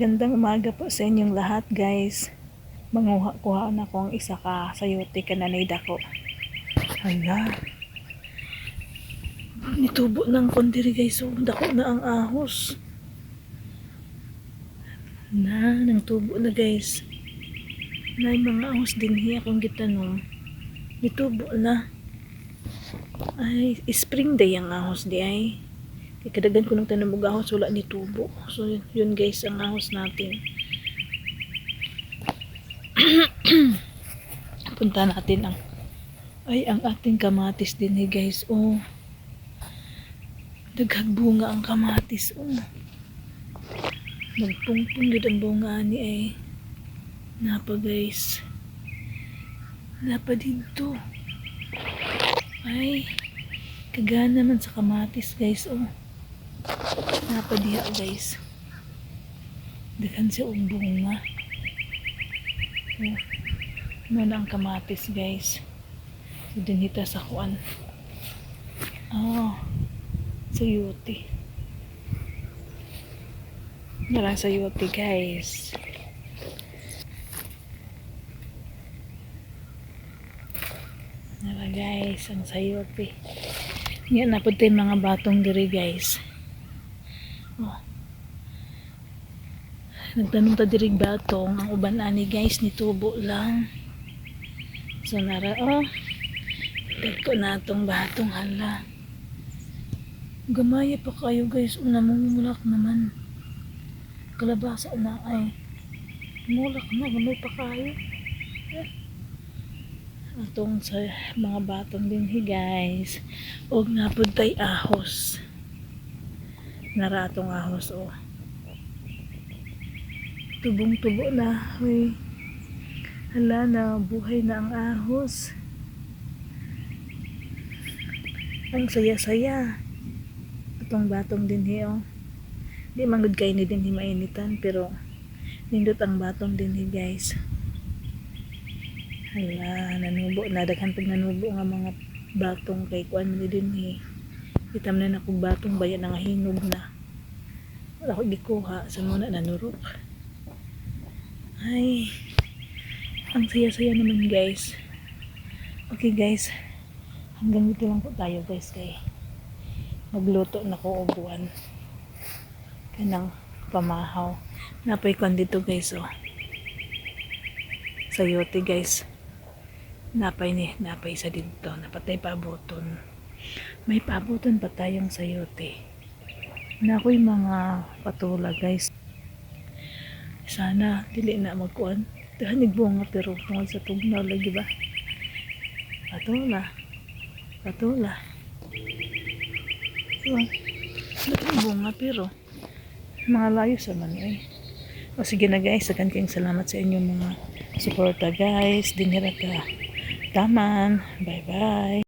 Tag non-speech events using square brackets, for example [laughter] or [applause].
Gandang umaga po sa inyong lahat guys. Manguha-kuha na ko ang isa ka sayote ka nanay dako. Hala. Nitubo ng kondiri guys. So, dako na ang ahos. Na, nang tubo na guys. Na mga ahos din hiya akong gitanong. Nitubo na. Ay, spring day ang ahos di ay. Kadagan ko ng tanong og ahos, wala ni tubo. So, yun, yun guys, ang ahos natin. [clears throat] Punta natin ang ay, ang ating kamatis din eh guys. Oh. Daghag bunga ang kamatis. Oh. Nagpungpung yun ang bunga ni ay. Napa guys. Napa dito. Ay. Kagana naman sa kamatis guys. Oh. Napa diha guys. Daghan siya og bunga. Oh. Na ang kamatis guys. So, dinita sa kuan. Oh. Sayuti. Narang sayuti guys. Nara guys, ang sayote. Yan na po tayo mga batong diri guys. Nagtanong ta diri batong ang uban ani guys ni tubo lang. So nara oh. Dagko na tong batong hala. Gamaya pa kayo guys. Una mumulak naman. Kalabasa na ay. Mulak na. Gamay pa kayo. Eh. Atong sa mga batong din hi guys. Og napod tay ahos. Nara atong ahos oh. Tubong-tubo na. Uy. Hala na. Buhay na ang ahos. Ang saya-saya. Atong batong din hi oh. Di mangod kay ni din hi mainitan pero nindot ang batong din hi guys. Hala, nanubo na daghan pag nanubo nga mga batong kay kuan ni din hi. Itam na na kog batong bayan nga hinog na. Wala ko gikuha sa muna nanurok. Ay, ang saya-saya naman guys. Okay guys, hanggang dito lang po tayo guys kay magluto na ko og buwan. Kanang pamahaw. Napay kon dito guys oh. Sayote guys. Napay ni napay sa dito. Napatay pabuton may pabuton pa tayong sayote na ako'y mga patula guys sana dili na magkuan dahanig bunga pero tungkol sa tugnaw lagi ba patula patula Oh, Dating bunga pero mga layo sa man eh. O sige na guys, akan kayong salamat sa inyong mga suporta guys. Dinira ka taman. Bye bye.